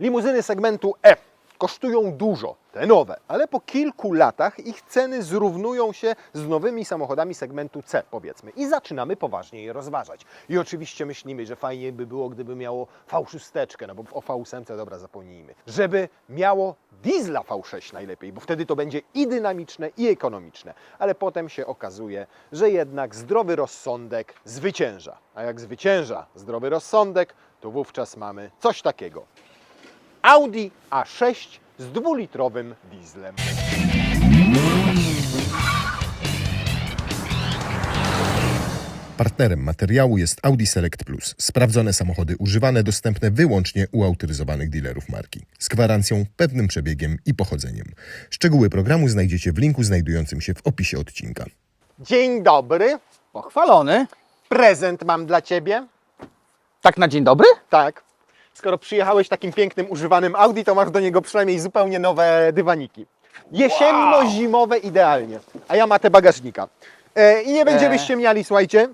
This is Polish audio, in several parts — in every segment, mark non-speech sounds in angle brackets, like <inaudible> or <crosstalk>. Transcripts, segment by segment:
Limuzyny segmentu E kosztują dużo, te nowe, ale po kilku latach ich ceny zrównują się z nowymi samochodami segmentu C, powiedzmy. I zaczynamy poważnie je rozważać. I oczywiście myślimy, że fajnie by było, gdyby miało V6, no bo o V8, dobra, zapomnijmy. Żeby miało diesla V6 najlepiej, bo wtedy to będzie i dynamiczne, i ekonomiczne. Ale potem się okazuje, że jednak zdrowy rozsądek zwycięża. A jak zwycięża zdrowy rozsądek, to wówczas mamy coś takiego. Audi A6 z dwulitrowym dieslem. Partnerem materiału jest Audi Select Plus. Sprawdzone samochody używane dostępne wyłącznie u autoryzowanych dealerów marki. Z gwarancją, pewnym przebiegiem i pochodzeniem. Szczegóły programu znajdziecie w linku znajdującym się w opisie odcinka. Dzień dobry, Pochwalony. prezent mam dla Ciebie. Tak na dzień dobry? Tak. Skoro przyjechałeś takim pięknym, używanym Audi, to masz do niego przynajmniej zupełnie nowe dywaniki. Jesienno-zimowe idealnie. A ja matę bagażnika. E, I nie będziemy E. ściemniali, słuchajcie.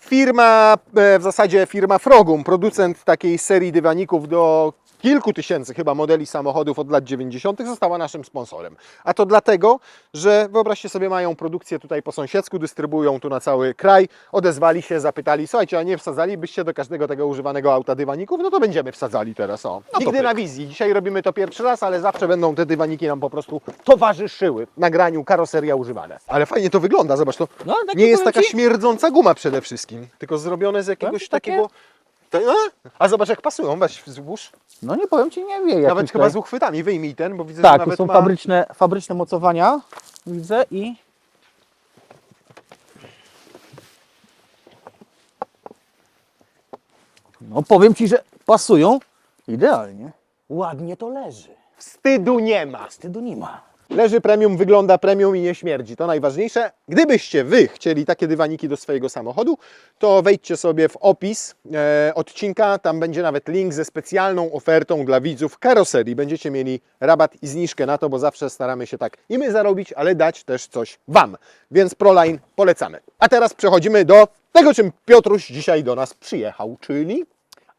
Firma, e, w zasadzie firma Frogum, producent takiej serii dywaników do kilku tysięcy chyba modeli samochodów od lat 90., została naszym sponsorem. A to dlatego, że wyobraźcie sobie, mają produkcję tutaj po sąsiedzku, dystrybuują tu na cały kraj. Odezwali się, zapytali, słuchajcie, a nie wsadzalibyście do każdego tego używanego auta dywaników? No to będziemy wsadzali teraz, o. to Nigdy na wizji. Dzisiaj robimy to pierwszy raz, ale zawsze będą te dywaniki nam po prostu towarzyszyły w nagraniu karoseria używane. Ale fajnie to wygląda, zobacz, to No, nie jest taka ci- śmierdząca guma przede wszystkim, tylko zrobione z jakiegoś ci takie- Ta- A? a zobacz jak pasują, weź złóż. No nie powiem Ci, nie wie. Nawet chyba z uchwytami, wyjmij ten, bo widzę, że Tak, tu nawet są ma... fabryczne, fabryczne mocowania, widzę i... No powiem Ci, że pasują idealnie. Ładnie to leży. Wstydu nie ma. Wstydu nie ma. Leży premium, wygląda premium i nie śmierdzi. To najważniejsze. Gdybyście Wy chcieli takie dywaniki do swojego samochodu, to wejdźcie sobie w opis e, odcinka. Tam będzie nawet link ze specjalną ofertą dla widzów karoserii. Będziecie mieli rabat i zniżkę na to, bo zawsze staramy się tak i my zarobić, ale dać też coś Wam. Więc Proline polecamy. A teraz przechodzimy do tego, czym Piotruś dzisiaj do nas przyjechał, czyli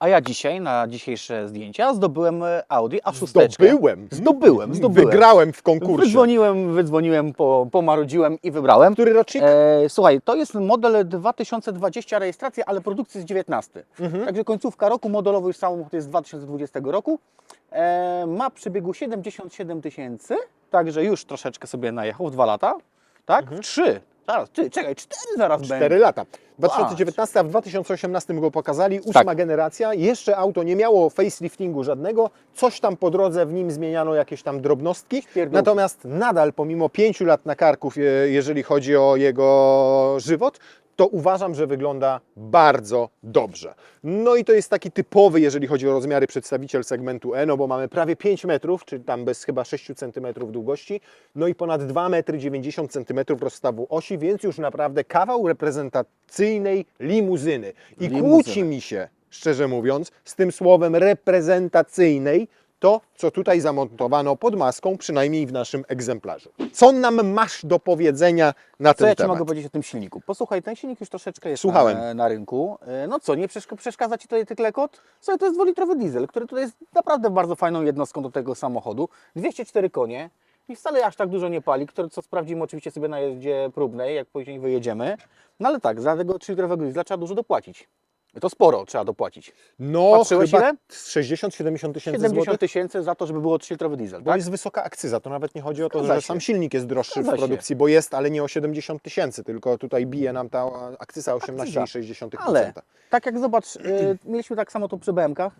A ja dzisiaj, na dzisiejsze zdjęcia, zdobyłem e, Audi A6. zdobyłem. Zdobyłem, <laughs> zdobyłem. Wygrałem w konkursie. Wydzwoniłem, wydzwoniłem, po, pomarudziłem i wybrałem. Który rocznik? E, słuchaj, to jest model 2020 rejestracja, ale produkcji jest 19. Mhm. Także końcówka roku modelowy już samochód jest z 2020 roku. E, ma przebiegu 77 tysięcy, także już troszeczkę sobie najechał dwa lata. Tak? W trzy. Zaraz, ty, czekaj, cztery zaraz Cztery będzie. lata. 2019, a w 2018 go pokazali, ósma Tak. generacja. Jeszcze auto nie miało faceliftingu żadnego, coś tam po drodze w nim zmieniano jakieś tam drobnostki. Pierdółki. Natomiast nadal, pomimo pięciu lat na karków, e, jeżeli chodzi o jego żywot, to uważam, że wygląda bardzo dobrze. No i to jest taki typowy, jeżeli chodzi o rozmiary, przedstawiciel segmentu E, no bo mamy prawie 5 metrów, czy tam bez chyba 6 cm długości, no i ponad 2 metry 90 cm rozstawu osi, więc już naprawdę kawał reprezentacyjnej limuzyny. I Limuzyny. kłóci mi się, szczerze mówiąc, z tym słowem reprezentacyjnej, to, co tutaj zamontowano pod maską, przynajmniej w naszym egzemplarzu. Co nam masz do powiedzenia na Co ten ja Ci temat? mogę powiedzieć o tym silniku? Posłuchaj, ten silnik już troszeczkę jest. Na, na rynku. E, No co, nie przeszk- przeszkadza Ci tutaj tyklekot? Słuchaj, to jest dwulitrowy diesel, który tutaj jest naprawdę bardzo fajną jednostką do tego samochodu. 204 konie i wcale aż tak dużo nie pali, które, co sprawdzimy oczywiście sobie na jeździe próbnej, jak później wyjedziemy. No ale tak, za tego 3-litrowego diesla trzeba dużo dopłacić. To sporo trzeba dopłacić. No, Patrzyłeś chyba ile? 60-70 tysięcy 70 złotych. tysięcy za to, żeby było 3-litrowy diesel, Bo tak? jest wysoka akcyza, to nawet nie chodzi o to, Zgadza że się. sam silnik jest droższy Zgadza w się. produkcji, bo jest, ale nie o 70 tysięcy, tylko tutaj bije nam ta akcyza 18,6%. Ale tak jak zobacz, y, mieliśmy tak samo to przy BM-kach.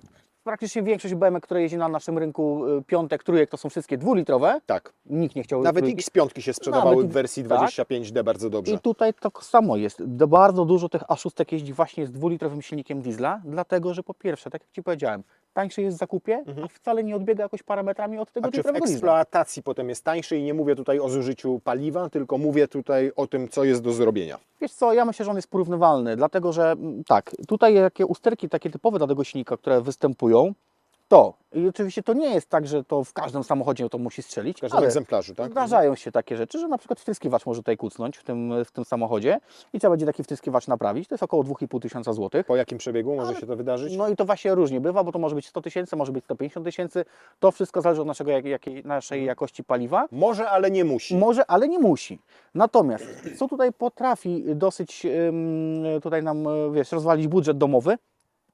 Praktycznie większość BM, które jeździ na naszym rynku, y, piątek, trójek, to są wszystkie dwulitrowe. Tak, Nikt nie chciał nawet trójki. X5 się sprzedawały Nawet w wersji tak. 25D bardzo dobrze. I tutaj to samo jest. Bardzo dużo tych A6 jeździ właśnie z dwulitrowym silnikiem diesla, dlatego że po pierwsze, tak jak Ci powiedziałem, tańszy jest w zakupie, a wcale nie odbiega jakoś parametrami od tego Mhm. A czy w eksploatacji potem jest tańszy i nie mówię tutaj o zużyciu paliwa, tylko mówię tutaj o tym, co jest do zrobienia. Wiesz co, ja myślę, że on jest porównywalny, dlatego że mm, tak, tutaj jakie usterki takie typowe dla tego silnika, które występują, To. I oczywiście to nie jest tak, że to w każdym samochodzie to musi strzelić, W każdym ale egzemplarzu, tak? zdarzają się takie rzeczy, że na przykład wtryskiwacz może tutaj kucnąć w tym, w tym samochodzie i trzeba będzie taki wtryskiwacz naprawić. To jest około 2,5 tysiąca złotych. Po jakim przebiegu może się to wydarzyć? No i to właśnie różnie bywa, bo to może być 100 tysięcy, może być 150 tysięcy. To wszystko zależy od naszego, jak, jakiej, naszej jakości paliwa. Może, ale nie musi. Może, ale nie musi. Natomiast co tutaj potrafi dosyć tutaj nam, wiesz, rozwalić budżet domowy,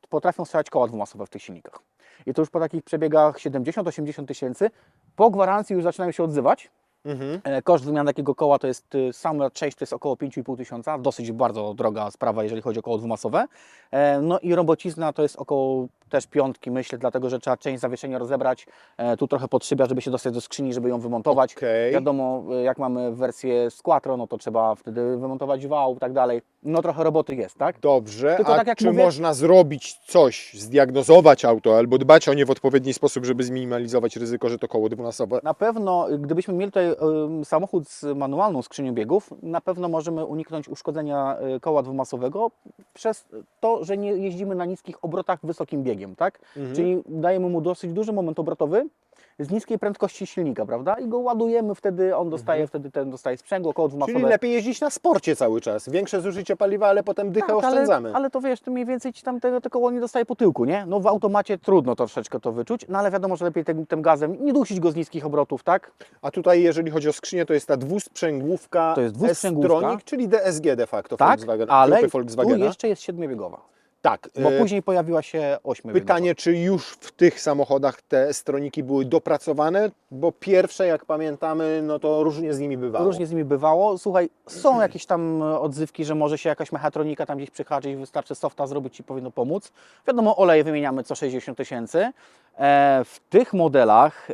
potrafią strzelać koła dwumasowe w tych silnikach. I to już po takich przebiegach 70-80 tysięcy, po gwarancji już zaczynają się odzywać. Mhm. E, Koszt wymiany takiego koła to jest, y, sama część to jest około 5,5 tysiąca, dosyć bardzo droga sprawa, jeżeli chodzi o koło dwumasowe. E, No i robocizna to jest około też piątki, myślę, dlatego że trzeba część zawieszenia rozebrać, e, tu trochę podszybia, żeby się dostać do skrzyni, żeby ją wymontować. Okej. Wiadomo, jak mamy wersję z Quattro, no to trzeba wtedy wymontować wał i tak dalej. No trochę roboty jest, tak? Dobrze, Tylko a tak czy mówię- można zrobić coś, zdiagnozować auto albo dbać o nie w odpowiedni sposób, żeby zminimalizować ryzyko, że to koło dwunasowe? Na pewno, gdybyśmy mieli tutaj samochód z manualną skrzynią biegów, na pewno możemy uniknąć uszkodzenia y, koła dwumasowego przez to, że nie jeździmy na niskich obrotach wysokim biegiem, tak? Mhm. Czyli dajemy mu dosyć duży moment obrotowy z niskiej prędkości silnika, prawda? I go ładujemy wtedy, on dostaje wtedy ten dostaje sprzęgło, koło dwumasowe. Mhm. Czyli lepiej jeździć na sporcie cały czas. Większe zużycie paliwa, ale potem dychę Tak, oszczędzamy. Ale, ale to wiesz, to mniej więcej ci tam tego, to koło nie dostaje po tyłku, nie? No w automacie trudno troszeczkę to wyczuć, no ale wiadomo, że lepiej tym, tym gazem nie dusić go z niskich obrotów, tak? A tutaj, jeżeli chodzi o skrzynię, to jest ta dwusprzęgłówka To jest dwusprzęgłówka. Czyli DSG de facto Tak, Volkswagen, ale grupy tu Volkswagena. jeszcze jest siedmiobiegowa, Tak. bo e, później pojawiła się ośmiobiegowa. Pytanie, czy już w tych samochodach te stroniki były dopracowane? Bo pierwsze, jak pamiętamy, no to różnie z nimi bywało. Różnie z nimi bywało. Słuchaj, są jakieś tam e, odzywki, że może się jakaś mechatronika tam gdzieś przyhaczyć, wystarczy softa zrobić i powinno pomóc. Wiadomo, oleje wymieniamy co 60 tysięcy. E, W tych modelach,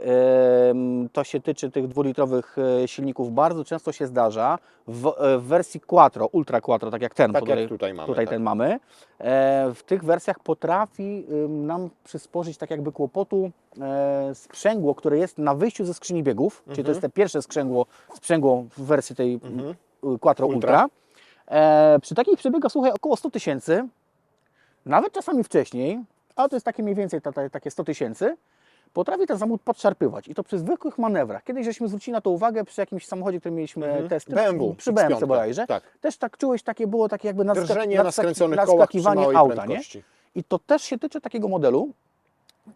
to się tyczy tych dwulitrowych e, silników, bardzo często się zdarza w, e, w wersji Quattro, Ultra Quattro, tak jak ten, Tak tutaj, jak tutaj mamy, tutaj tak. ten mamy. W tych wersjach potrafi nam przysporzyć tak jakby kłopotu sprzęgło, które jest na wyjściu ze skrzyni biegów, czyli to Mhm. jest te pierwsze sprzęgło, sprzęgło w wersji tej y, Quattro Ultra. Ultra. Przy takich przebiegach, słuchaj, około 100 tysięcy, nawet czasami wcześniej, ale to jest takie mniej więcej ta, ta, takie 100 tysięcy, potrafi ten samochód podszarpywać i to przy zwykłych manewrach. Kiedyś żeśmy zwrócili na to uwagę przy jakimś samochodzie, który mieliśmy Mhm. testy, BMW, przy BMW X5, bodajże, tak. też tak czułeś, takie było takie jakby nadska- Drżenie na nadskaki- skręconych kołach przy nadskakiwanie małej auta, nie? prędkości. I to też się tyczy takiego modelu,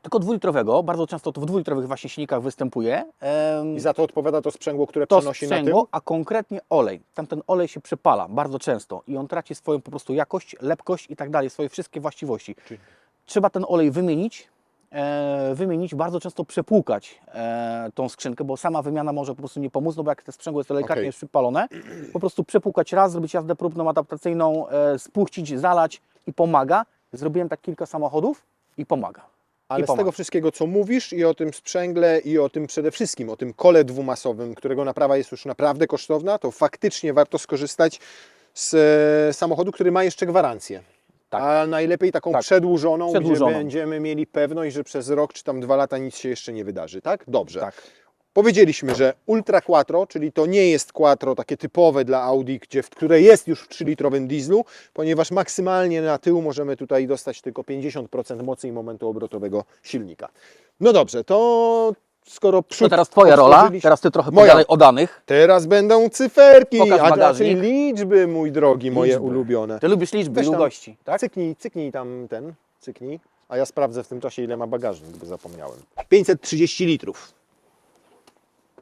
tylko dwulitrowego, bardzo często to w dwulitrowych właśnie silnikach występuje. I za to odpowiada to sprzęgło, które to przenosi na tył? sprzęgło, a konkretnie olej. Tamten olej się przepala bardzo często i on traci swoją po prostu jakość, lepkość i tak dalej, swoje wszystkie właściwości. Czyli- Trzeba ten olej wymienić, e, wymienić, bardzo często przepłukać e, tą skrzynkę, bo sama wymiana może po prostu nie pomóc, no bo jak te sprzęgło jest delikatnie Okej. już przypalone, po prostu przepłukać raz, zrobić jazdę próbną, adaptacyjną, e, spuścić, zalać i pomaga. Zrobiłem tak kilka samochodów i pomaga. Ale I z tego wszystkiego, co mówisz i o tym sprzęgle i o tym przede wszystkim, o tym kole dwumasowym, którego naprawa jest już naprawdę kosztowna, to faktycznie warto skorzystać z samochodu, który ma jeszcze gwarancję. Tak. A najlepiej taką Tak. przedłużoną, Przedłużoną. gdzie będziemy mieli pewność, że przez rok czy tam dwa lata nic się jeszcze nie wydarzy, tak? Dobrze. Tak. Powiedzieliśmy, że Ultra Quattro, czyli to nie jest Quattro takie typowe dla Audi, gdzie, w- które jest już w 3-litrowym dieslu, ponieważ maksymalnie na tył możemy tutaj dostać tylko 50% mocy i momentu obrotowego silnika. No dobrze, to skoro przód To teraz Twoja rola, teraz Ty trochę Moja. pogadaj o danych. Teraz będą cyferki, Pokaż a raczej bagażnik. liczby, mój drogi, moje Liczby. ulubione. Ty lubisz liczby, Weź tam, długości, tak? Cyknij, cyknij tam ten, cyknij, a ja sprawdzę w tym czasie, ile ma bagażnik, bo zapomniałem. 530 litrów.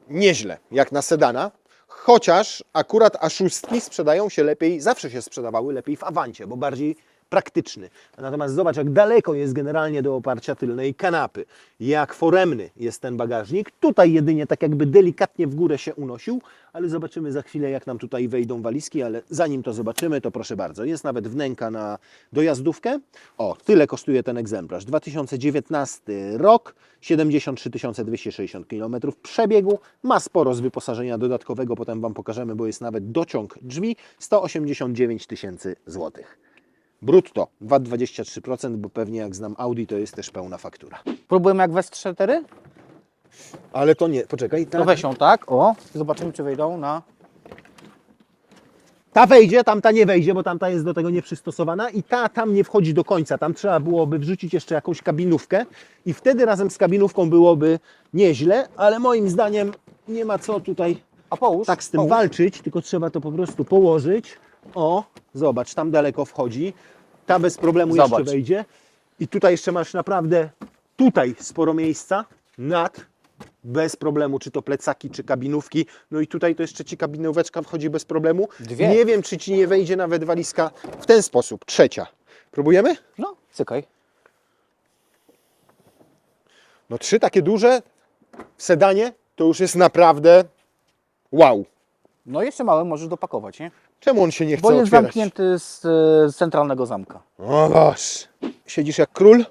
Nieźle, jak na sedana, chociaż akurat A6 sprzedają się lepiej, zawsze się sprzedawały lepiej w Awancie, bo bardziej praktyczny. Natomiast zobacz, jak daleko jest generalnie do oparcia tylnej kanapy, jak foremny jest ten bagażnik. Tutaj jedynie tak jakby delikatnie w górę się unosił, ale zobaczymy za chwilę, jak nam tutaj wejdą walizki, ale zanim to zobaczymy, to proszę bardzo, jest nawet wnęka na dojazdówkę. O, tyle kosztuje ten egzemplarz. 2019 rok, 73 260 km przebiegu, ma sporo z wyposażenia dodatkowego, potem Wam pokażemy, bo jest nawet dociąg drzwi, 189 tysięcy złotych. Brutto, VAT 23%, bo pewnie jak znam Audi, to jest też pełna faktura. Próbujemy jak wes 4 Ale to nie, poczekaj, To tak? weź ją tak, o, zobaczymy czy wejdą na... Ta wejdzie, tamta nie wejdzie, bo tamta jest do tego nieprzystosowana i ta tam nie wchodzi do końca. Tam trzeba byłoby wrzucić jeszcze jakąś kabinówkę i wtedy razem z kabinówką byłoby nieźle, ale moim zdaniem nie ma co tutaj A połóż. tak z tym połóż. walczyć, tylko trzeba to po prostu położyć. O, zobacz, tam daleko wchodzi. Ta bez problemu Zobacz. jeszcze wejdzie. I tutaj jeszcze masz naprawdę tutaj sporo miejsca nad bez problemu, czy to plecaki, czy kabinówki. No i tutaj to jeszcze ci kabinóweczka wchodzi bez problemu. Dwie. Nie wiem, czy ci nie wejdzie nawet walizka w ten sposób. Trzecia. Próbujemy? No, cykaj. No trzy takie duże w sedanie to już jest naprawdę wow. No jeszcze małe możesz dopakować, nie? Czemu on się nie chce Bo jest otwierać? zamknięty z, z centralnego zamka. O Boż. Siedzisz jak król?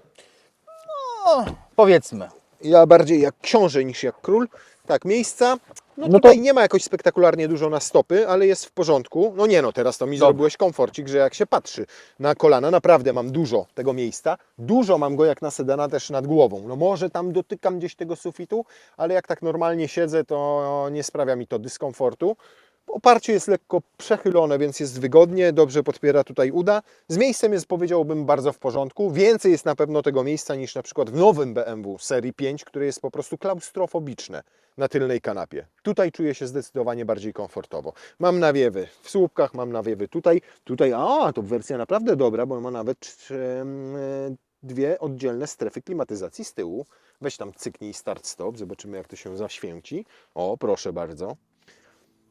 No, powiedzmy. Ja bardziej jak książę niż jak król. Tak, miejsca. No, No tutaj to- nie ma jakoś spektakularnie dużo na stopy, ale jest w porządku. No nie no, teraz to mi zrobiłeś komforcik, że jak się patrzy na kolana, naprawdę mam dużo tego miejsca. Dużo mam go jak na sedana też nad głową. No może tam dotykam gdzieś tego sufitu, ale jak tak normalnie siedzę, to nie sprawia mi to dyskomfortu. Oparcie jest lekko przechylone, więc jest wygodnie, dobrze podpiera tutaj uda. Z miejscem jest powiedziałbym bardzo w porządku. Więcej jest na pewno tego miejsca niż na przykład w nowym BMW serii 5, które jest po prostu klaustrofobiczne na tylnej kanapie. Tutaj czuję się zdecydowanie bardziej komfortowo. Mam nawiewy w słupkach, mam nawiewy tutaj. Tutaj, a to wersja naprawdę dobra, bo ma nawet dwie oddzielne strefy klimatyzacji z tyłu. Weź tam cyknij start stop, zobaczymy jak to się zaświęci. O, proszę bardzo.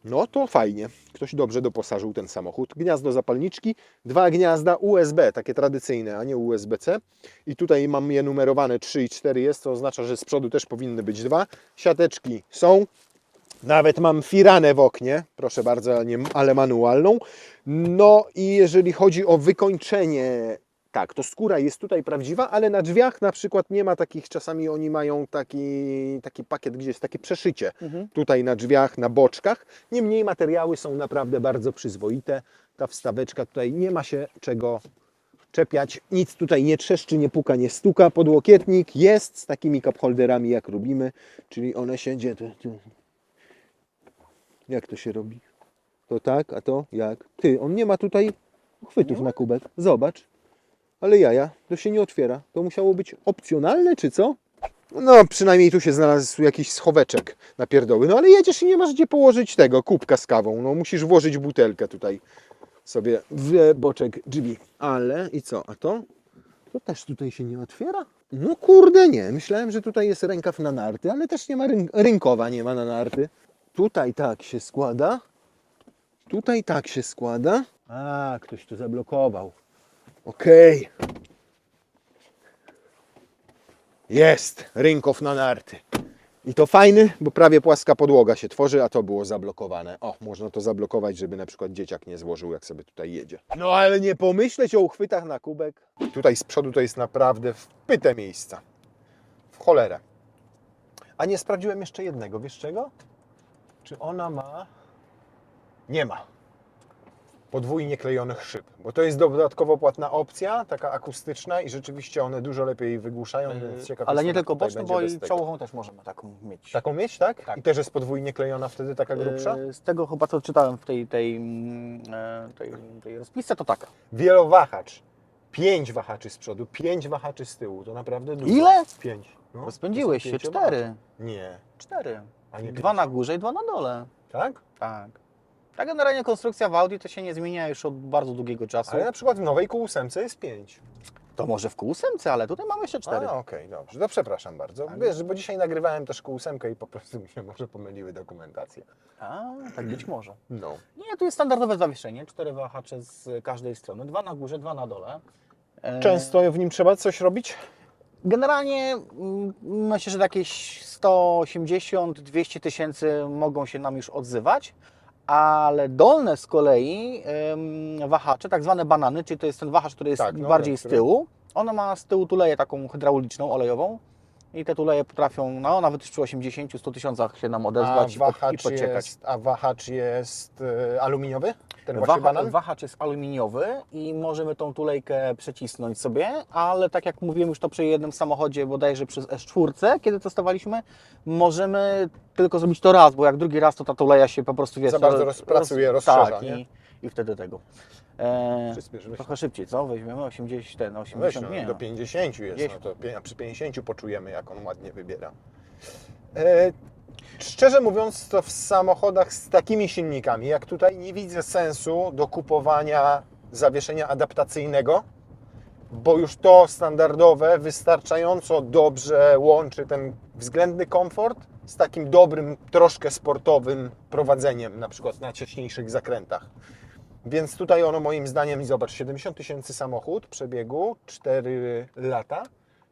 No to fajnie. Ktoś dobrze doposażył ten samochód. Gniazdo zapalniczki, dwa gniazda USB, takie tradycyjne, a nie USB-C. I tutaj mam je numerowane 3 i 4 jest, to oznacza, że z przodu też powinny być dwa. Siateczki są. Nawet mam firanę w oknie, proszę bardzo, ale manualną. No i jeżeli chodzi o wykończenie, tak, to skóra jest tutaj prawdziwa, ale na drzwiach na przykład nie ma takich, czasami oni mają taki, taki pakiet, gdzie jest takie przeszycie tutaj na drzwiach, na boczkach. Niemniej materiały są naprawdę bardzo przyzwoite. Ta wstaweczka tutaj nie ma się czego czepiać. Nic tutaj nie trzeszczy, nie puka, nie stuka. Podłokietnik jest z takimi cup holderami, jak robimy, czyli one się gdzie to, tu. Jak to się robi? To tak, a to jak? Ty, on nie ma tutaj chwytów na kubek. Zobacz. Ale jaja, to się nie otwiera. To musiało być opcjonalne, czy co? No, przynajmniej tu się znalazł jakiś schoweczek na pierdoły. No ale jedziesz i nie masz gdzie położyć tego, kubka z kawą. No musisz włożyć butelkę tutaj sobie w boczek drzwi. Ale i co? A to? To też tutaj się nie otwiera? No kurde nie. Myślałem, że tutaj jest rękaw na narty, ale też nie ma ryn rynkowa, nie ma na narty. Tutaj tak się składa. Tutaj tak się składa. A, ktoś tu zablokował. Okej. Jest rynkow na narty. I to fajny, bo prawie płaska podłoga się tworzy, a to było zablokowane. O, można to zablokować, żeby na przykład dzieciak nie złożył, jak sobie tutaj jedzie. No ale nie pomyśleć o uchwytach na kubek. Tutaj z przodu to jest naprawdę wpyte miejsca. W cholerę. A nie sprawdziłem jeszcze jednego, wiesz czego? Czy ona ma... Nie ma podwójnie klejonych szyb, bo to jest dodatkowo płatna opcja, taka akustyczna i rzeczywiście one dużo lepiej wygłuszają, więc ciekaw Ale nie tylko boczną, bo i czołową też możemy taką mieć. Taką mieć, tak? Tak. I też jest podwójnie klejona wtedy taka grubsza? E, Z tego chyba co czytałem w tej, tej, mm, e, tej, tej rozpisce, to tak. Wielowahacz. Pięć wahaczy z przodu, pięć wahaczy z tyłu, to naprawdę dużo. Ile? Pięć. No, Rozpędziłeś się, cztery. Nie. Cztery. A nie Dwa pięć. na górze i dwa na dole. Tak? Tak. Ta generalnie konstrukcja w Audi to się nie zmienia już od bardzo długiego czasu. Ale na przykład w nowej Q8 jest pięć. To może w Q8, ale tutaj mamy jeszcze cztery. A, okej, dobrze. To przepraszam bardzo. Wiesz, bo dzisiaj nagrywałem też Q8 i po prostu <laughs> mi się może pomyliły dokumentacje. A, tak być może. No. Nie, tu jest standardowe zawieszenie, cztery wahacze z każdej strony, dwa na górze, dwa na dole. E, Często w nim trzeba coś robić? Generalnie mm, myślę, że jakieś 180-200 tysięcy mogą się nam już odzywać, ale dolne z kolei wahacze, tak zwane banany, czyli to jest ten wahacz, który jest Tak, no, bardziej z tyłu, ona ma z tyłu tuleję taką hydrauliczną, olejową i te tuleje potrafią, no nawet już przy 80-100 tysiącach się nam A odezwać i, pod, i wahacz, podciekać. jest, a wahacz jest e, aluminiowy? Ten Waha, banan? wahacz jest aluminiowy i możemy tą tulejkę przecisnąć sobie, ale tak jak mówiłem już to przy jednym samochodzie, bodajże przez S4, kiedy testowaliśmy, możemy tylko zrobić to raz, bo jak drugi raz, to ta tuleja się po prostu wiesz, Za bardzo roz- rozpracuje, roz- rozszerza, Tak, i, i wtedy tego. E, Przyspieszymy trochę szybciej, co? Weźmiemy 80, ten Weź, 80, no, nie. do no. 50 jest, no to pie- przy 50 poczujemy, jak on ładnie wybiera. E, szczerze mówiąc, to w samochodach z takimi silnikami, jak tutaj, nie widzę sensu do kupowania zawieszenia adaptacyjnego, bo już to standardowe wystarczająco dobrze łączy ten względny komfort z takim dobrym, troszkę sportowym prowadzeniem, na przykład na ciaśniejszych zakrętach. Więc tutaj ono moim zdaniem, zobacz, 70 tysięcy samochód przebiegu, 4 lata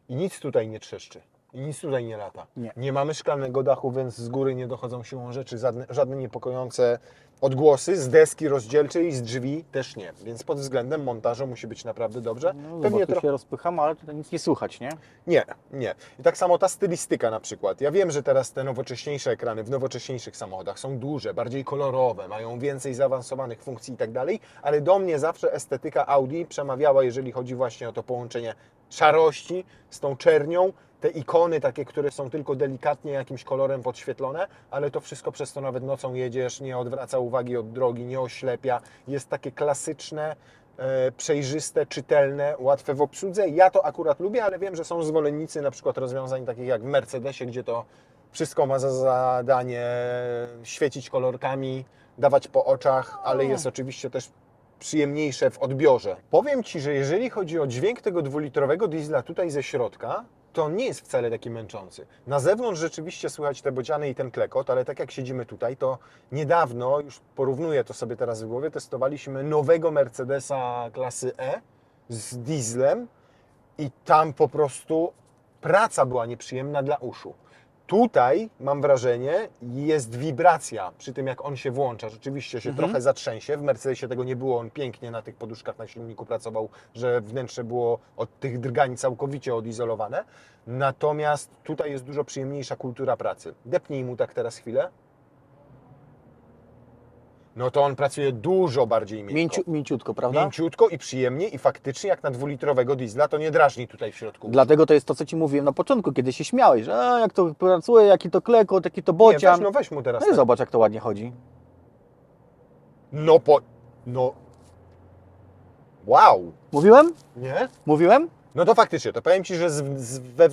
i nic tutaj nie trzeszczy. I nic tutaj nie lata. Nie. mamy szklanego dachu, więc z góry nie dochodzą siłą rzeczy żadne, żadne niepokojące odgłosy. Z deski rozdzielczej i z drzwi też nie. Więc pod względem montażu musi być naprawdę dobrze. No, Pewnie trochę. się rozpycham, ale tutaj nic nie słychać, nie? Nie, nie. I tak samo ta stylistyka na przykład. Ja wiem, że teraz te nowocześniejsze ekrany w nowocześniejszych samochodach są duże, bardziej kolorowe, mają więcej zaawansowanych funkcji i tak dalej, ale do mnie zawsze estetyka Audi przemawiała, jeżeli chodzi właśnie o to połączenie szarości z tą czernią, te ikony takie, które są tylko delikatnie jakimś kolorem podświetlone, ale to wszystko przez to nawet nocą jedziesz, nie odwraca uwagi od drogi, nie oślepia, jest takie klasyczne, e, przejrzyste, czytelne, łatwe w obsłudze. Ja to akurat lubię, ale wiem, że są zwolennicy na przykład rozwiązań takich jak w Mercedesie, gdzie to wszystko ma za zadanie świecić kolorkami, dawać po oczach, ale jest oczywiście też przyjemniejsze w odbiorze. Powiem Ci, że jeżeli chodzi o dźwięk tego dwulitrowego diesla tutaj ze środka, to nie jest wcale taki męczący. Na zewnątrz rzeczywiście słychać te bociany i ten klekot, ale tak jak siedzimy tutaj, to niedawno, już porównuję to sobie teraz w głowie, testowaliśmy nowego Mercedesa klasy E z dieslem i tam po prostu praca była nieprzyjemna dla uszu. Tutaj mam wrażenie, jest wibracja przy tym, jak on się włącza. Rzeczywiście się trochę zatrzęsie. W Mercedesie tego nie było. On pięknie na tych poduszkach na silniku pracował, że wnętrze było od tych drgań całkowicie odizolowane. Natomiast tutaj jest dużo przyjemniejsza kultura pracy. Depnij mu tak teraz chwilę. No to on pracuje dużo bardziej miękko. Mięciu, mięciutko, prawda? Mięciutko i przyjemnie i faktycznie jak na dwulitrowego diesla to nie drażni tutaj w środku. Dlatego to jest to, co Ci mówiłem na początku, kiedy się śmiałeś, że a, jak to pracuje, jaki to klekot, jaki to nie, bocian. weź, no weź mu teraz. No i tak. zobacz, jak to ładnie chodzi. No po... No... Wow! Mówiłem? Nie? Mówiłem? No to faktycznie, to powiem Ci, że z, z we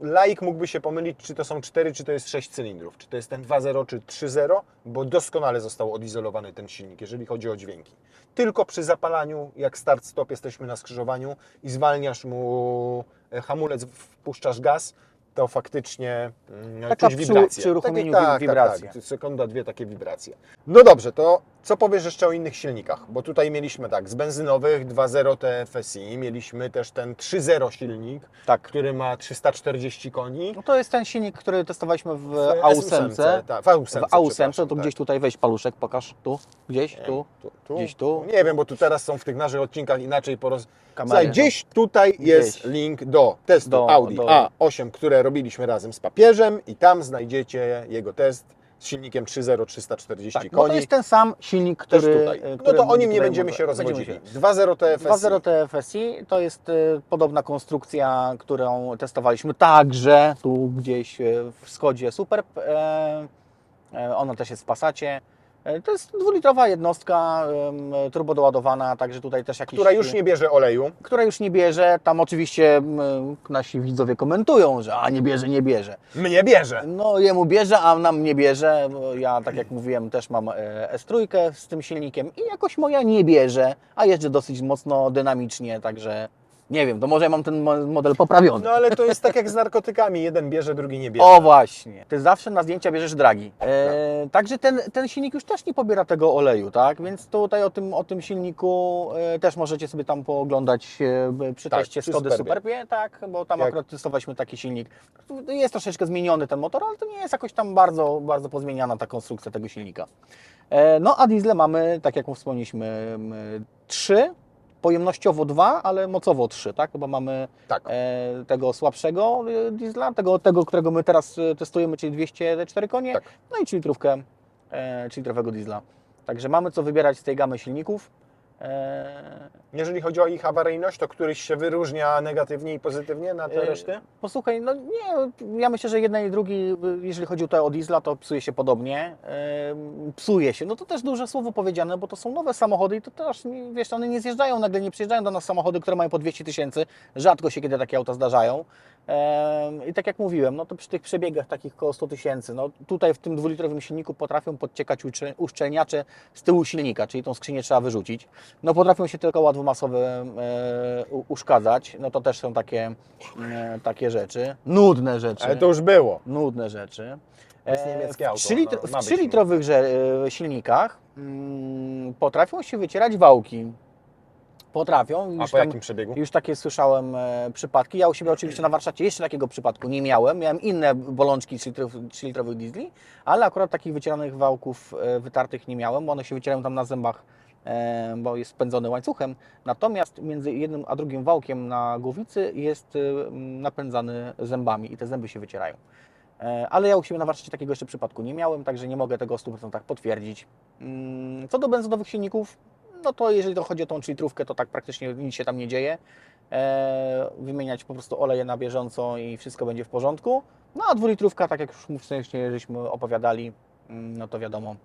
laik mógłby się pomylić, czy to są 4, czy to jest 6 cylindrów, czy to jest ten 2.0, czy 3.0, bo doskonale został odizolowany ten silnik, jeżeli chodzi o dźwięki. Tylko przy zapalaniu, jak start-stop, jesteśmy na skrzyżowaniu i zwalniasz mu e, hamulec, wpuszczasz gaz, to faktycznie mm, Taka czuć wibracje. przy uruchomieniu tak. Tak, tak, sekunda, dwie takie wibracje. No dobrze, to co powiesz jeszcze o innych silnikach? Bo tutaj mieliśmy tak, z benzynowych 2.0 TFSI, mieliśmy też ten 3.0 silnik, Tak. który ma 340 koni. No to jest ten silnik, który testowaliśmy w, W A8. tak, w A8, W A8, przepraszam, to tak. gdzieś tutaj weź paluszek, pokaż. Tu, gdzieś, Nie, tu. tu, tu, gdzieś tu. Nie wiem, bo tu teraz są w tych naszych odcinkach inaczej poroz... Kamery, Słuchaj, no. gdzieś tutaj Gdzieś. jest link do testu Do- Audi do- A8, które robiliśmy razem z papieżem i tam znajdziecie jego test z silnikiem 3.0 340 Tak, no to koni. jest ten sam silnik, też który... tutaj. e, No to o nim nie tutaj będziemy się rozwodzili. się- 2.0 TFSI. 2.0 TFSI to jest e, podobna konstrukcja, którą testowaliśmy także tu gdzieś e, w Skodzie Superb. E, e, Ona też jest w Passacie. E, To jest dwulitrowa jednostka turbodoładowana, także tutaj też jakiś... która już nie bierze oleju. która już nie bierze. Tam oczywiście nasi widzowie komentują, że a nie bierze, nie bierze. Mnie bierze. No jemu bierze, a nam nie bierze. bo Ja, tak jak mówiłem, też mam e, S3 z tym silnikiem i jakoś moja nie bierze, a jeżdżę dosyć mocno dynamicznie, także nie wiem, to może ja mam ten mo- model poprawiony. No ale to jest tak jak z narkotykami. Jeden bierze, drugi nie bierze. O właśnie, ty zawsze na zdjęcia bierzesz dragi. E, także ten, ten silnik już też nie pobiera tego oleju, tak? Więc tutaj o tym, o tym silniku e, też możecie sobie tam pooglądać e, przy Tak, teście przy Skody Superbie. Superbie, tak? Bo tam Jak- akurat testowaliśmy taki silnik. Jest troszeczkę zmieniony ten motor, ale to nie jest jakoś tam bardzo, bardzo pozmieniana ta konstrukcja tego silnika. E, no a diesle mamy, tak jak wspomnieliśmy, m, trzy. Pojemnościowo dwa, ale mocowo trzy, tak? Chyba mamy Tak. e, tego słabszego e, diesla, tego, tego, którego my teraz e, testujemy, czyli 204 konie, Tak. no i 3 litrówkę, e, 3 litrowego diesla. Także mamy co wybierać z tej gamy silników. E, Jeżeli chodzi o ich awaryjność, to któryś się wyróżnia negatywnie i pozytywnie na te E, reszty? Posłuchaj, no nie, ja myślę, że jeden i drugi, jeżeli chodzi tutaj o diesla, to psuje się podobnie. Em, Psuje się, no to też duże słowo powiedziane, bo to są nowe samochody i to też, wiesz, one nie zjeżdżają, nagle nie przyjeżdżają do nas samochody, które mają po 200 tysięcy. Rzadko się kiedy takie auta zdarzają. Em, I tak jak mówiłem, no to przy tych przebiegach takich koło 100 tysięcy, no tutaj w tym dwulitrowym silniku potrafią podciekać uszczel- uszczelniacze z tyłu silnika, czyli tą skrzynię trzeba wyrzucić. No potrafią się tylko łatwomasowe e, u- uszkadzać, no to też są takie, e, takie rzeczy. Nudne rzeczy. Ale to już było. Nudne rzeczy. Jest E, niemieckie w auto, 3 litr, no, w ma być 3 litrowych e, silnikach mm, potrafią się wycierać wałki. Potrafią. A Już po tam- jakim przebiegu? już takie słyszałem e, przypadki. Ja u siebie oczywiście na warsztacie jeszcze takiego przypadku nie miałem. Miałem inne bolączki 3-litrowych diesli, ale akurat takich wycieranych wałków e, wytartych nie miałem, bo one się wycierają tam na zębach, e, bo jest spędzony łańcuchem. Natomiast między jednym a drugim wałkiem na głowicy jest napędzany zębami i te zęby się wycierają. E, Ale ja u siebie na warsztacie takiego jeszcze przypadku nie miałem, także nie mogę tego o 100% potwierdzić. Mm, Co do benzynowych silników, no to jeżeli to chodzi o tą litrówkę, to tak praktycznie nic się tam nie dzieje. E, wymieniać po prostu oleje na bieżąco i wszystko będzie w porządku. No a dwulitrówka, tak jak już wcześniej żeśmy opowiadali, mm, no to wiadomo,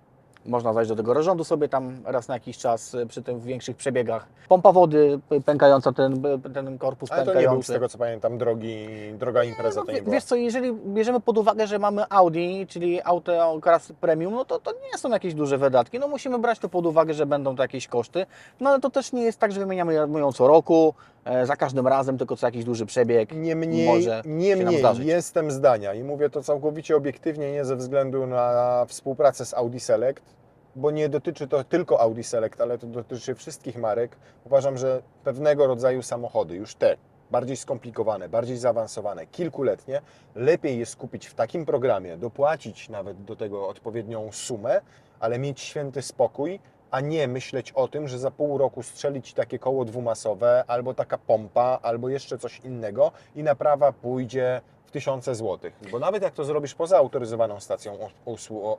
można zajść do tego rozrządu sobie tam raz na jakiś czas y, przy tym większych przebiegach. Pompa wody pękająca, ten, ten korpus Ale to nie pękający. był z tego co pamiętam drogi, droga impreza No, to nie była. wiesz co, jeżeli bierzemy pod uwagę, że mamy Audi, czyli auto klasy premium, no to to nie są jakieś duże wydatki. No musimy brać to pod uwagę, że będą to jakieś koszty. No ale to też nie jest tak, że wymieniamy ją co roku, e, za każdym razem, tylko co jakiś duży przebieg. Niemniej, może się nam niemniej zdarzyć. jestem zdania i mówię to całkowicie obiektywnie, nie ze względu na współpracę z Audi Select, bo nie dotyczy to tylko Audi Select, ale to dotyczy wszystkich marek. Uważam, że pewnego rodzaju samochody, już te bardziej skomplikowane, bardziej zaawansowane, kilkuletnie, lepiej jest kupić w takim programie, dopłacić nawet do tego odpowiednią sumę, ale mieć święty spokój, a nie myśleć o tym, że za pół roku strzelić takie koło dwumasowe, albo taka pompa, albo jeszcze coś innego i naprawa pójdzie w tysiące złotych. Bo nawet jak to zrobisz poza autoryzowaną stacją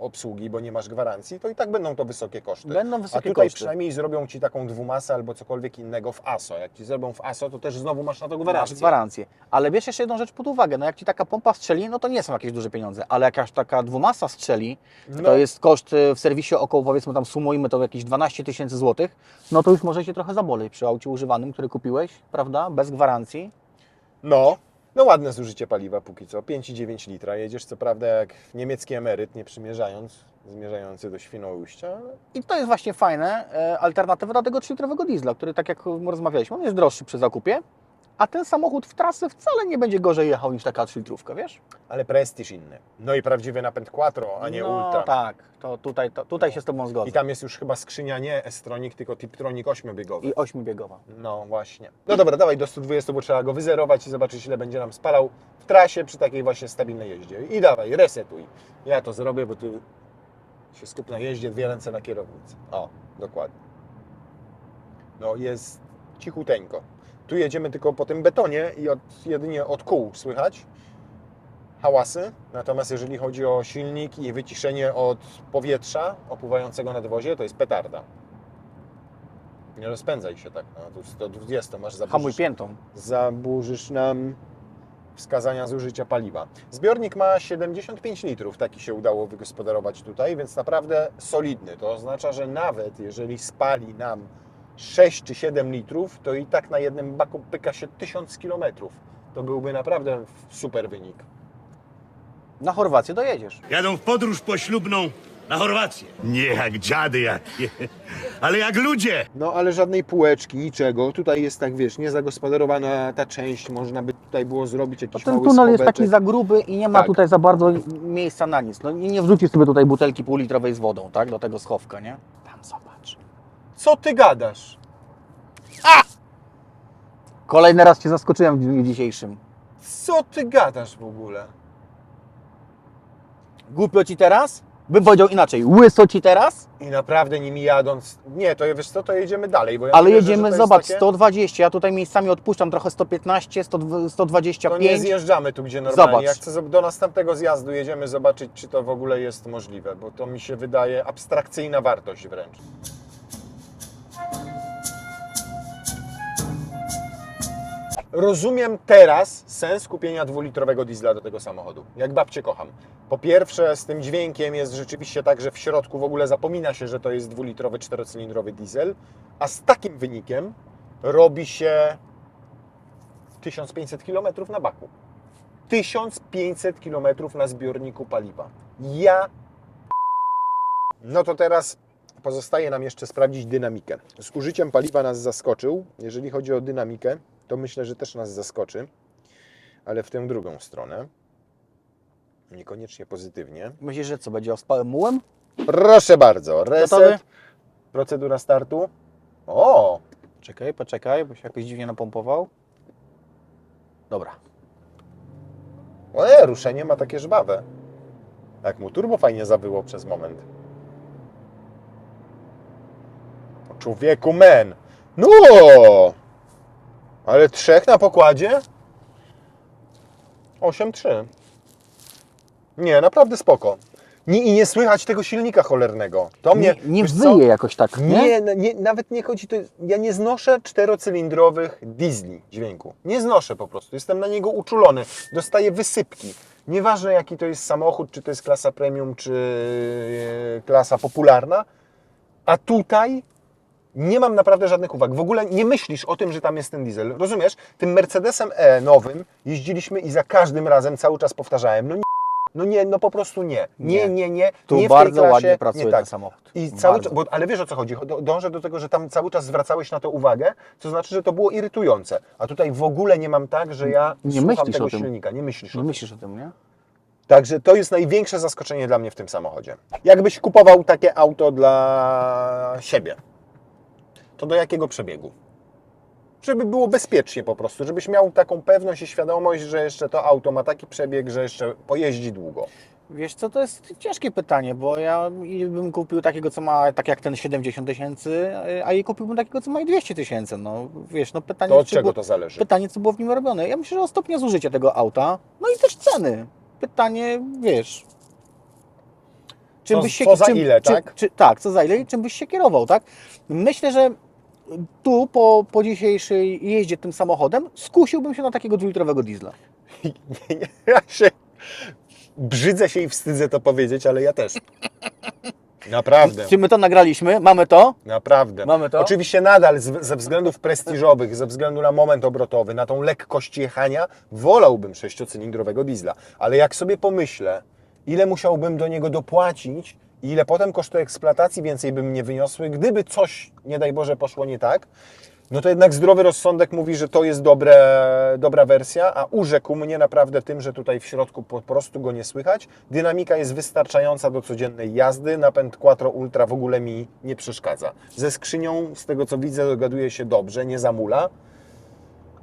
obsługi, bo nie masz gwarancji, to i tak będą to wysokie koszty. Będą A wysokie tutaj koszty. przynajmniej zrobią Ci taką dwumasę albo cokolwiek innego w ASO. Jak Ci zrobią w ASO, to też znowu masz na to Masz gwarancję. gwarancję. Ale bierz jeszcze jedną rzecz pod uwagę. No jak Ci taka pompa strzeli, no to nie są jakieś duże pieniądze. Ale jakaś taka dwumasa strzeli, No. to jest koszt y, w serwisie około, powiedzmy tam sumujmy to jakieś 12 tysięcy złotych, no to już może się trochę zaboleć przy aucie używanym, który kupiłeś, prawda? Bez gwarancji. No, no ładne zużycie paliwa póki co. 5,9 litra. Jedziesz co prawda jak niemiecki emeryt, nie przymierzając, zmierzający do Świnoujścia, I to jest właśnie fajne, e, alternatywa do tego 3-litrowego diesla, który tak jak rozmawialiśmy, on jest droższy przy zakupie, a ten samochód w trasy wcale nie będzie gorzej jechał niż taka 3-litrówka, wiesz? ale prestiż inny. No i prawdziwy napęd quattro, a nie no, ultra. tak, to tutaj, to, tutaj się z Tobą zgodzę. I tam jest już chyba skrzynia nie S-Tronic, tylko Tiptronic 8-biegowy. I ośmibiegowa. No właśnie. No dobra, dawaj do 120, bo trzeba go wyzerować i zobaczyć ile będzie nam spalał w trasie przy takiej właśnie stabilnej jeździe. I dawaj, resetuj. Ja to zrobię, bo tu się skup na jeździe, dwie ręce na kierownicy. O, dokładnie. No jest cichuteńko. Tu jedziemy tylko po tym betonie i od, jedynie od kół słychać hałasy. Natomiast jeżeli chodzi o silnik i wyciszenie od powietrza opływającego na dwozie, to jest petarda. Nie rozpędzaj się tak, no, tu 120 masz Hamuj zaburzysz, piętą. zaburzysz nam wskazania zużycia paliwa. Zbiornik ma 75 litrów, taki się udało wygospodarować tutaj, więc naprawdę solidny. To oznacza, że nawet jeżeli spali nam 6 czy 7 litrów, to i tak na jednym baku pyka się 1000 kilometrów. To byłby naprawdę super wynik. Na Chorwację dojedziesz. Jadą w podróż poślubną na Chorwację. Nie jak dziady jakie, ale jak ludzie. No ale żadnej półeczki, niczego. Tutaj jest tak, wiesz, niezagospodarowana ta część. Można by tutaj było zrobić No jakiś ten mały tunel jest taki za gruby i nie ma Tak. tutaj za bardzo miejsca na nic. No i nie wrzucisz sobie tutaj butelki półlitrowej z wodą, tak? Do tego schowka, nie? Co ty gadasz? Kolejny raz Cię zaskoczyłem w dniu dzisiejszym. Co ty gadasz w ogóle? Głupio Ci teraz? Bym powiedział inaczej. Łyso Ci teraz? I naprawdę nimi jadąc. Nie, to wiesz co, to jedziemy dalej. Bo ja Ale że jedziemy, to jest zobacz, takie... 120. Ja tutaj miejscami odpuszczam trochę 115, 100, To nie 125. zjeżdżamy tu, gdzie normalnie. Zobacz. Ja chcę zob- do następnego zjazdu jedziemy zobaczyć, czy to w ogóle jest możliwe, bo to mi się wydaje abstrakcyjna wartość wręcz. Rozumiem teraz sens kupienia dwulitrowego diesla do tego samochodu. Jak babcie kocham. Po pierwsze, z tym dźwiękiem jest rzeczywiście tak, że w środku w ogóle zapomina się, że to jest dwulitrowy, czterocylindrowy diesel, a z takim wynikiem robi się 1500 km na baku. 1500 km na zbiorniku paliwa. Ja. No to teraz pozostaje nam jeszcze sprawdzić dynamikę. Z użyciem paliwa nas zaskoczył. Jeżeli chodzi o dynamikę, to myślę, że też nas zaskoczy, ale w tę drugą stronę. Niekoniecznie pozytywnie. Myślisz, że co, będzie ospałym mułem? Proszę bardzo, reset, Gotowy? procedura startu. O, Czekaj, poczekaj, bo się jakoś dziwnie napompował. Dobra. o ruszenie ma takie żbawe. Jak mu turbo fajnie zawyło przez moment. O, Człowieku, men. No! Ale trzech na pokładzie? 8-3. Nie, naprawdę spoko. Nie, I nie słychać tego silnika cholernego. To mnie. Nie, nie wiesz co? wyje jakoś tak, nie? Nie, n- nie, nawet nie chodzi to. Ja nie znoszę czterocylindrowych diesli dźwięku. Nie znoszę po prostu. Jestem na niego uczulony. Dostaję wysypki. Nieważne jaki to jest samochód, czy to jest klasa premium, czy e, klasa popularna. A tutaj nie mam naprawdę żadnych uwag. W ogóle nie myślisz o tym, że tam jest ten diesel. Rozumiesz? Tym Mercedesem E nowym jeździliśmy i za każdym razem cały czas powtarzałem. No nie, no nie, no po prostu nie. Nie, Nie. nie, nie. Tu nie bardzo klasie, ładnie pracuje nie tak. ten samochód. I cały czas, bo, ale wiesz o co chodzi? Dążę do tego, że tam cały czas zwracałeś na to uwagę, co znaczy, że to było irytujące. A tutaj w ogóle nie mam tak, że ja Nie słucham myślisz tego o tym. silnika. Nie myślisz o Nie tym. myślisz o tym, nie? Także to jest największe zaskoczenie dla mnie w tym samochodzie. Jakbyś kupował takie auto dla siebie, to do jakiego przebiegu? Żeby było bezpiecznie po prostu, żebyś miał taką pewność i świadomość, że jeszcze to auto ma taki przebieg, że jeszcze pojeździ długo. Wiesz co, to jest ciężkie pytanie, bo ja bym kupił takiego, co ma tak jak ten 70 tysięcy, a i kupiłbym takiego, co ma i 200 tysięcy. No wiesz, no pytanie, To od czego było, to zależy? pytanie, co było w nim robione. Ja myślę, że o stopnie zużycia tego auta, no i też ceny. Pytanie, wiesz. Czym Co- byś się, co za czym, ile, tak? Czy, tak, co za ile i czym byś się kierował, tak? Myślę, że tu po, po dzisiejszej jeździe tym samochodem skusiłbym się na takiego dwulitrowego diesla. <laughs> Ja się brzydzę się i wstydzę to powiedzieć, ale ja też. Naprawdę. Czy my to nagraliśmy? Mamy to? Naprawdę. Mamy to? Oczywiście nadal z, ze względów prestiżowych, ze względu na moment obrotowy, na tą lekkość jechania, wolałbym sześciocylindrowego diesla. Ale jak sobie pomyślę, ile musiałbym do niego dopłacić ile potem koszty eksploatacji więcej bym nie wyniosły, gdyby coś, nie daj Boże, poszło nie tak, no to jednak zdrowy rozsądek mówi, że to jest dobre, dobra wersja, a urzekł mnie naprawdę tym, że tutaj w środku po prostu go nie słychać. Dynamika jest wystarczająca do codziennej jazdy, napęd Quattro Ultra w ogóle mi nie przeszkadza. Ze skrzynią, z tego co widzę, dogaduje się dobrze, nie zamula,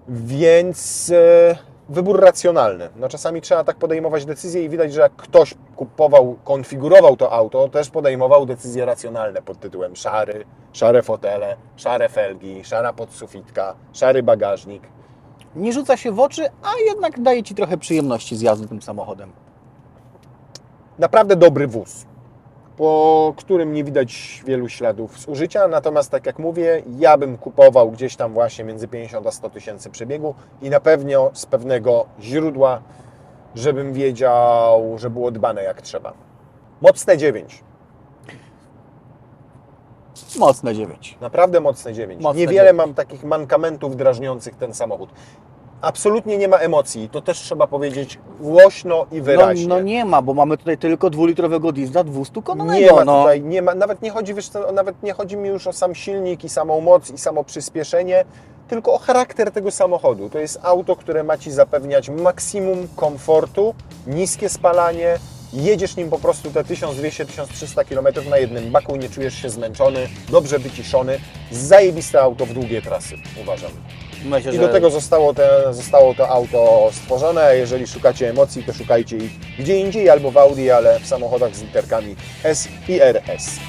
więc e, wybór racjonalny. No czasami trzeba tak podejmować decyzje i widać, że jak ktoś kupował, konfigurował to auto, też podejmował decyzje racjonalne pod tytułem szary, szare fotele, szare felgi, szara podsufitka, szary bagażnik. Nie rzuca się w oczy, a jednak daje Ci trochę przyjemności z jazdy tym samochodem. Naprawdę dobry wóz, po którym nie widać wielu śladów zużycia, natomiast tak jak mówię, ja bym kupował gdzieś tam właśnie między 50 a 100 tysięcy przebiegu i na pewno z pewnego źródła, żebym wiedział, że było dbane jak trzeba. Mocne 9. Mocne 9. Naprawdę mocne 9. Mocne Niewiele 9. mam takich mankamentów drażniących ten samochód. Absolutnie nie ma emocji. To też trzeba powiedzieć głośno i No, wyraźnie. no nie ma, bo mamy tutaj tylko dwulitrowego diesla 200 konanego. Nie ma no. tutaj, nie ma, nawet nie chodzi, wiesz co, nawet nie chodzi mi już o sam silnik i samą moc i samo przyspieszenie, tylko o charakter tego samochodu. To jest auto, które ma Ci zapewniać maksimum komfortu, niskie spalanie, jedziesz nim po prostu te 1200-1300 km na jednym baku, nie czujesz się zmęczony, dobrze wyciszony, zajebiste auto w długie trasy, uważam. Myślę, I że do tego zostało, te, zostało to auto stworzone. Jeżeli szukacie emocji, to szukajcie ich gdzie indziej albo w Audi, ale w samochodach z literkami S i RS.